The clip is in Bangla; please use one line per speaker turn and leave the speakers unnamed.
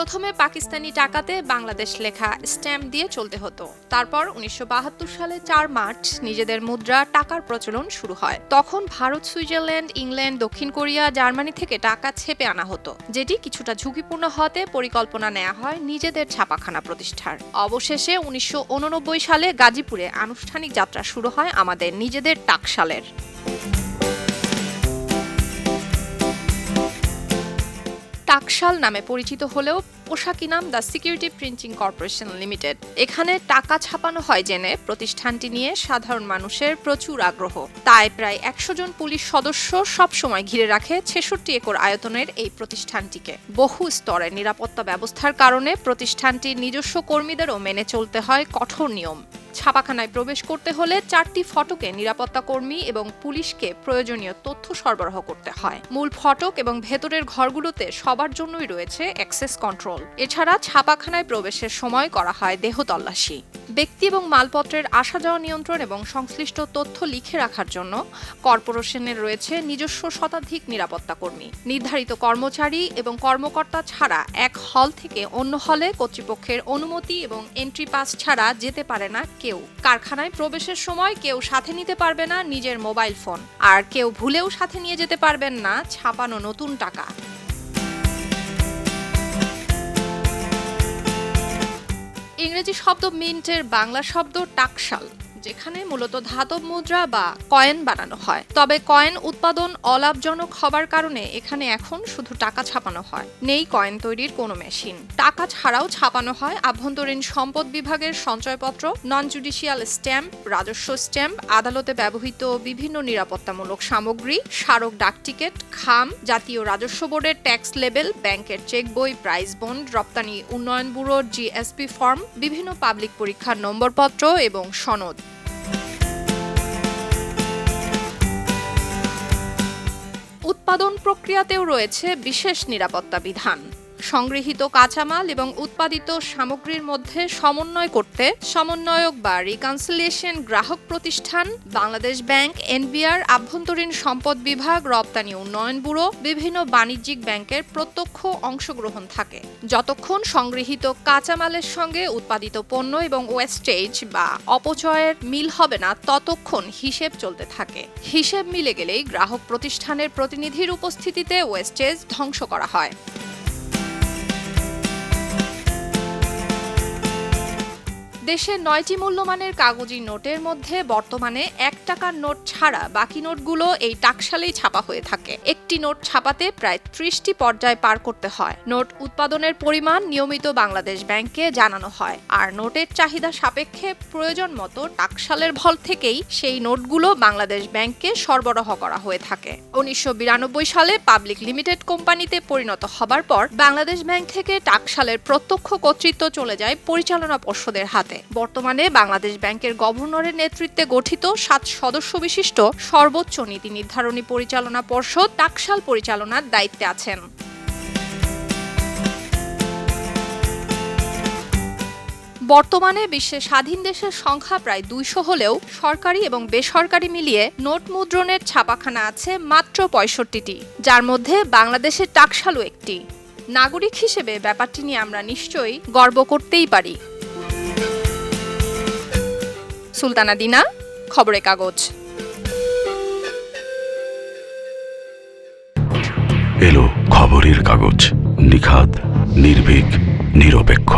প্রথমে পাকিস্তানি টাকাতে বাংলাদেশ লেখা স্ট্যাম্প দিয়ে চলতে হতো। তারপর উনিশশো বাহাত্তর সালে চার মার্চ নিজেদের মুদ্রা টাকার প্রচলন শুরু হয়। তখন ভারত, সুইজারল্যান্ড, ইংল্যান্ড, দক্ষিণ কোরিয়া, জার্মানি থেকে টাকা ছেপে আনা হতো, যেটি কিছুটা ঝুঁকিপূর্ণ হতে পরিকল্পনা নেওয়া হয় নিজেদের ছাপাখানা প্রতিষ্ঠার। অবশেষে উনিশশো উননব্বই সালে গাজীপুরে আনুষ্ঠানিক যাত্রা শুরু হয় আমাদের নিজেদের টাকশালের। টাকশাল নামে পরিচিত হলেও পোশাকি নাম the security printing corporation limited. এখানে টাকা ছাপানো হয় জেনে প্রতিষ্ঠানটি নিয়ে সাধারণ মানুষের প্রচুর আগ্রহ। তাই প্রায় একশো জন পুলিশ সদস্য সবসময় ঘিরে রাখে ছেষট্টি একর আয়তনের এই প্রতিষ্ঠানটিকে। বহু স্তরের নিরাপত্তা ব্যবস্থার কারণে প্রতিষ্ঠানটির নিজস্ব কর্মীদেরও মেনে চলতে হয় কঠোর নিয়ম। ছাপাখানায় প্রবেশ করতে হলে চারটি ফটকে নিরাপত্তা কর্মী এবং পুলিশকে প্রয়োজনীয় তথ্য সরবরাহ করতে হয়। মূল ফটক এবং ভেতরের ঘরগুলোতে সবার জন্যই রয়েছে অ্যাক্সেস কন্ট্রোল এছাড়া ছাপাখানায় প্রবেশের সময় করা হয় দেহ তল্লাশি ব্যক্তি এবং মালপত্রের আসা যাওয়া নিয়ন্ত্রণ এবং সংশ্লিষ্ট তথ্য লিখে রাখার জন্য কর্পোরেশনের রয়েছে নিজস্ব শতাধিক নিরাপত্তা কর্মী। নির্ধারিত কর্মচারী এবং কর্মকর্তা ছাড়া এক হল থেকে অন্য হলে কর্তৃপক্ষের অনুমতি এবং এন্ট্রি পাস ছাড়া যেতে পারে না কেউ। কারখানায় প্রবেশের সময় কেউ সাথে নিতে পারবে না নিজের মোবাইল ফোন। আর কেউ ভুলেও সাথে নিয়ে যেতে পারবেন না ছাপানো নতুন টাকা। ইংরেজি শব্দ মিন্টের বাংলা শব্দ টাকশাল। যেখানে মূলত ধাতব মুদ্রা বা কয়েন বানানো হয়। তবে কয়েন উৎপাদন অলাভজনক হবার কারণে এখানে এখন শুধু টাকা ছাপানো হয়। নেই কয়েন তৈরির কোনো মেশিন। টাকা ছাড়াও ছাপানো হয় আভ্যন্তরীণ সম্পদ বিভাগের সঞ্চয়পত্র নন জুডিশিয়াল স্ট্যাম্প রাজস্ব স্ট্যাম্প আদালতে ব্যবহৃত বিভিন্ন নিরাপত্তামূলক সামগ্রী, স্মারক ডাকটিকেট খাম, জাতীয় রাজস্ব বোর্ডের ট্যাক্স লেবেল, ব্যাংকের চেক বই, প্রাইস বন্ড, রপ্তানি উন্নয়ন ব্যুরোর জিএসপি ফর্ম, বিভিন্ন পাবলিক পরীক্ষার নম্বরপত্র এবং সনদ। উৎপাদন প্রক্রিয়াতেও রয়েছে বিশেষ নিরাপত্তা বিধান। সংগৃহীত কাঁচামাল এবং উৎপাদিত সামগ্রীর মধ্যে সমন্বয় করতে সমন্বয়ক বা রিকনসিলিয়েশন গ্রাহক প্রতিষ্ঠান, বাংলাদেশ ব্যাংক, এনবিআর, আভ্যন্তরীণ সম্পদ বিভাগ, রপ্তানি উন্নয়ন ব্যুরো, বিভিন্ন বাণিজ্যিক ব্যাংকের প্রত্যক্ষ অংশগ্রহণ থাকে। যতক্ষণ সংগৃহীত কাঁচামালের সঙ্গে উৎপাদিত পণ্য এবং ওয়েস্টেজ বা অপচয়ের মিল হবে না, ততক্ষণ হিসেব চলতে থাকে। হিসেব মিলে গেলেই গ্রাহক প্রতিষ্ঠানের প্রতিনিধির উপস্থিতিতে ওয়েস্টেজ ধ্বংস করা হয়। দেশে নয়টি মূল্যমানের কাগজি নোটের মধ্যে বর্তমানে এক টাকার নোট ছাড়া বাকি নোটগুলো এই টাকশালেই ছাপা হয়ে থাকে। একটি নোট ছাপাতে প্রায় ত্রিশটি পর্যায় পার করতে হয়। নোট উৎপাদনের পরিমাণ নিয়মিত বাংলাদেশ ব্যাংকে জানানো হয়। আর নোটের চাহিদা সাপেক্ষে প্রয়োজন মতো টাকশালের ভল থেকেই সেই নোটগুলো বাংলাদেশ ব্যাংকে সরবরাহ করা হয়ে থাকে। উনিশশো বিরানব্বই সালে পাবলিক লিমিটেড কোম্পানিতে পরিণত হবার পর বাংলাদেশ ব্যাংক থেকে টাকশালের প্রত্যক্ষ কর্তৃত্ব চলে যায় পরিচালনা পর্ষদের হাতে। বর্তমানে বাংলাদেশ ব্যাংকের গভর্নরের নেতৃত্বে গঠিত সাত সদস্য বিশিষ্ট সর্বোচ্চ নীতি নির্ধারণী পরিচালনা পর্ষদ টাকশাল পরিচালনার দায়িত্বে আছেন। বর্তমানে বিশ্বের স্বাধীন দেশের সংখ্যা প্রায় দুইশো হলেও সরকারি এবং বেসরকারি মিলিয়ে নোট মুদ্রণের ছাপাখানা আছে মাত্র পঁয়ষট্টিটি, যার মধ্যে বাংলাদেশের টাকশালও একটি। নাগরিক হিসেবে ব্যাপারটি নিয়ে আমরা নিশ্চয়ই গর্ব করতেই পারি। সুলতানা দিনা খবরের কাগজ।
এলো খবরের কাগজ নিখাত নির্ভীক নিরপেক্ষ।